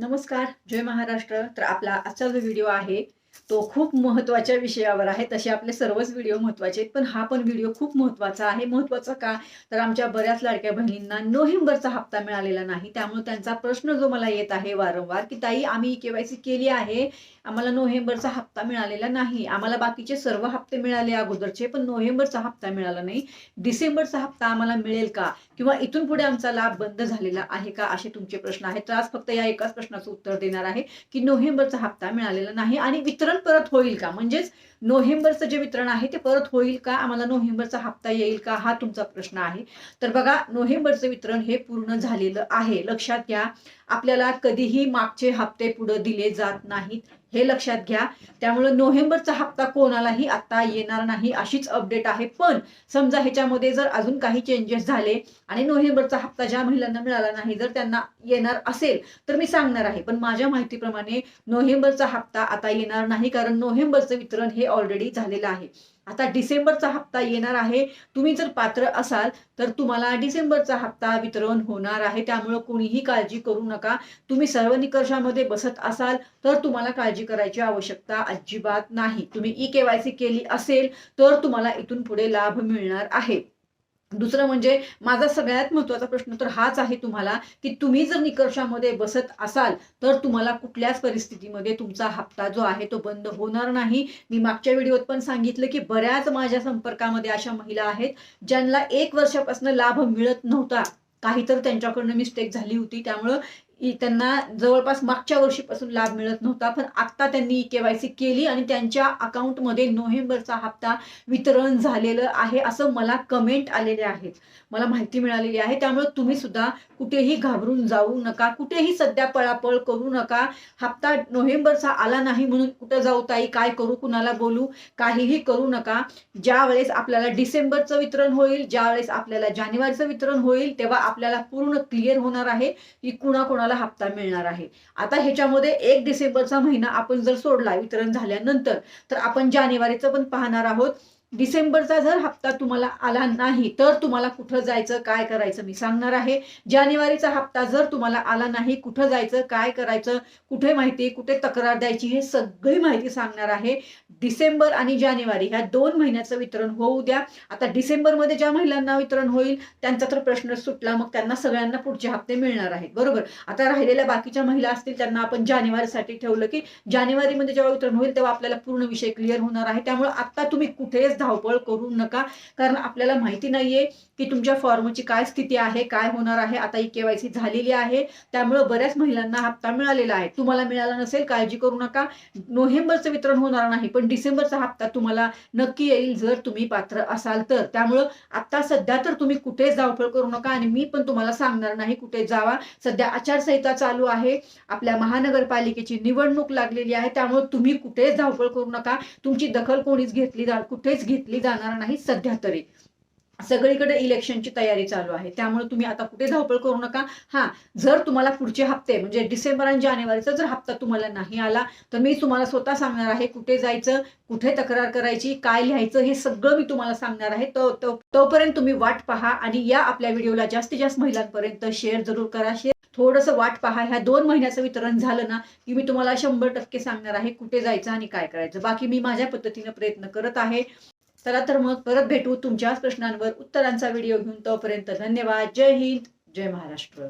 नमस्कार जय महाराष्ट्र. तर आपला आजचा जो व्हिडिओ आहे तो खूप महत्त्वाच्या विषयावर आहे. तसे आपले सर्वच व्हिडिओ महत्त्वाचे आहेत. पण हा पण व्हिडिओ खूप महत्त्वाचा आहे. महत्त्वाचा का? तर आमच्या बऱ्याच लाडक्या बहिणींना नोव्हेंबरचा हप्ता मिळालेला नाही. त्यामुळे त्यांचा प्रश्न जो मला येत आहे वारंवार की ताई आम्ही केवायसी केली आहे. आम्हाला नोव्हेंबरचा हप्ता मिळालेला नाही. आम्हाला बाकीचे सर्व हप्ते मिळाले अगोदरचे पण नोव्हेंबरचा हप्ता मिळाला नाही. डिसेंबरचा हप्ता आम्हाला मिळेल का? किंवा इथून पुढे आमचा लाभ बंद झालेला आहे का? असे तुमचे प्रश्न आहेत. तर आज फक्त या एकाच प्रश्नाचं उत्तर देणार आहे की नोव्हेंबरचा हप्ता मिळालेला नाही आणि वितरण परत होईल का? म्हणजेच नोव्हेंबरचं जे वितरण आहे ते परत होईल का? आम्हाला नोव्हेंबरचा हप्ता येईल का? हा तुमचा प्रश्न आहे. तर बघा नोव्हेंबरचं वितरण हे पूर्ण झालेलं आहे. लक्षात घ्या आपल्याला कधीही मागचे हप्ते पुढे दिले जात नाहीत. हे लक्षात घ्या. त्यामुळे नोव्हेंबरचा हप्ता कोणालाही आता येणार नाही अशीच अपडेट आहे. पण समजा ह्याच्यामध्ये जर अजून काही चेंजेस झाले आणि नोव्हेंबरचा हप्ता ज्या महिलांना मिळाला नाही जर त्यांना येणार असेल तर मी सांगणार आहे. पण माझ्या माहितीप्रमाणे नोव्हेंबरचा हप्ता आता येणार नाही. कारण नोव्हेंबरचं वितरण हे ऑलरेडी झालेलं आहे. आता डिसेंबरचा हप्ता येणार आहे. तुम्ही जर पात्र असाल तर तुम्हाला डिसेंबरचा हप्ता वितरण होणार आहे. त्यामुळं कोणीही काळजी करू नका. तुम्ही सर्व निकषामध्ये बसत असाल तर तुम्हाला काळजी करायची आवश्यकता अजिबात नाही. तुम्ही ई केवायसी केली असेल तर तुम्हाला इथून पुढे लाभ मिळणार आहे. दुसरं म्हणजे माझा सगळ्यात महत्त्वाचा प्रश्न तर हाच आहे तुम्हाला की तुम्ही जर निकर्षामध्ये बसत असाल तर तुम्हाला कुठल्याच परिस्थितीमध्ये तुमचा हप्ता जो आहे तो बंद होणार नाही. मी मागच्या व्हिडिओत पण सांगितलं की बऱ्याच माझ्या संपर्कामध्ये अशा महिला आहेत ज्यांना एक वर्षापासून लाभ मिळत नव्हता. काही तर त्यांच्याकडनं मिस्टेक झाली होती. त्यामुळं त्यांना जवळपास मागच्या वर्षीपासून लाभ मिळत नव्हता पण आत्ता त्यांनी केवायसी केली आणि त्यांच्या अकाउंटमध्ये नोव्हेंबरचा हप्ता वितरण झालेलं आहे असं मला कमेंट आलेले आहेत. मला माहिती मिळालेली आहे. त्यामुळे तुम्ही सुद्धा कुठेही घाबरून जाऊ नका. कुठेही सध्या पळापळ करू नका. हप्ता नोव्हेंबरचा आला नाही म्हणून कुठं जाऊ ताई? काय करू? कुणाला बोलू? काहीही करू नका. ज्या वेळेस आपल्याला डिसेंबरचं वितरण होईल ज्या वेळेस आपल्याला जानेवारीचं वितरण होईल तेव्हा आपल्याला पूर्ण क्लिअर होणार आहे की कुणाकुणाला हप्ता मिळणार आहे. आता ह्याच्यामध्ये एक डिसेंबरचा महिना आपण जर सोडला वितरण झाल्यानंतर तर आपण जानेवारीचं पण पाहणार आहोत. डिसेंबरचा जर हप्ता तुम्हाला आला नाही तर तुम्हाला कुठं जायचं काय करायचं मी सांगणार आहे. जानेवारीचा हप्ता जर तुम्हाला आला नाही कुठं जायचं काय करायचं कुठे माहिती कुठे तक्रार द्यायची हे सगळी माहिती सांगणार आहे. डिसेंबर आणि जानेवारी ह्या दोन महिन्याचं वितरण होऊ द्या. आता डिसेंबरमध्ये ज्या महिलांना वितरण होईल त्यांचा तर प्रश्न सुटला मग त्यांना सगळ्यांना पुढचे हप्ते मिळणार आहेत. बरोबर? आता राहिलेल्या बाकीच्या महिला असतील त्यांना आपण जानेवारीसाठी ठेवलं की जानेवारीमध्ये जेव्हा वितरण होईल तेव्हा आपल्याला पूर्ण विषय क्लिअर होणार आहे. त्यामुळे आता तुम्ही कुठेच धावपळ करू नका. कारण आपल्याला माहिती नाहीये की तुमच्या फॉर्मची काय स्थिती आहे काय होणार आहे. आता ही केवायसी झालेली आहे. त्यामुळे बऱ्याच महिलांना हप्ता मिळालेला आहे. तुम्हाला मिळाला नसेल काळजी करू नका. नोव्हेंबरचं वितरण होणार नाही पण डिसेंबरचा हप्ता तुम्हाला नक्की येईल जर तुम्ही पात्र असाल तर. त्यामुळं आता सध्या तर तुम्ही कुठेच धावपळ करू नका आणि मी पण तुम्हाला सांगणार नाही कुठे जावा. सध्या आचारसंहिता चालू आहे. आपल्या महानगरपालिकेची निवडणूक लागलेली आहे. त्यामुळे तुम्ही कुठेच धावपळ करू नका. तुमची दखल कोणीच घेतली जा कुठेच घेतली जाणार नाही सध्या तरी. सगळीकडे इलेक्शनची तयारी चालू आहे. त्यामुळे तुम्ही आता कुठे धावपळ करू नका. हा जर तुम्हाला पुढचे हप्ते म्हणजे डिसेंबर आणि जानेवारीचा जर हप्ता तुम्हाला नाही आला तर मी तुम्हाला स्वतः सांगणार आहे कुठे जायचं कुठे तक्रार करायची काय लिहायचं हे सगळं मी तुम्हाला सांगणार आहे. तो तो- तोपर्यंत तुम्ही वाट पहा आणि या आपल्या व्हिडिओला जास्तीत जास्त महिलांपर्यंत शेअर जरूर करा. शेअर थोडंसं वाट पहा. ह्या दोन महिन्याचं वितरण झालं ना की मी तुम्हाला शंभर टक्के सांगणार आहे कुठे जायचं आणि काय करायचं. बाकी मी माझ्या पद्धतीनं प्रयत्न करत आहे. चला तर मग परत भेटू तुमच्याच प्रश्नांवर उत्तरांचा व्हिडिओ घेऊन तोपर्यंत धन्यवाद. जय हिंद. जय महाराष्ट्र.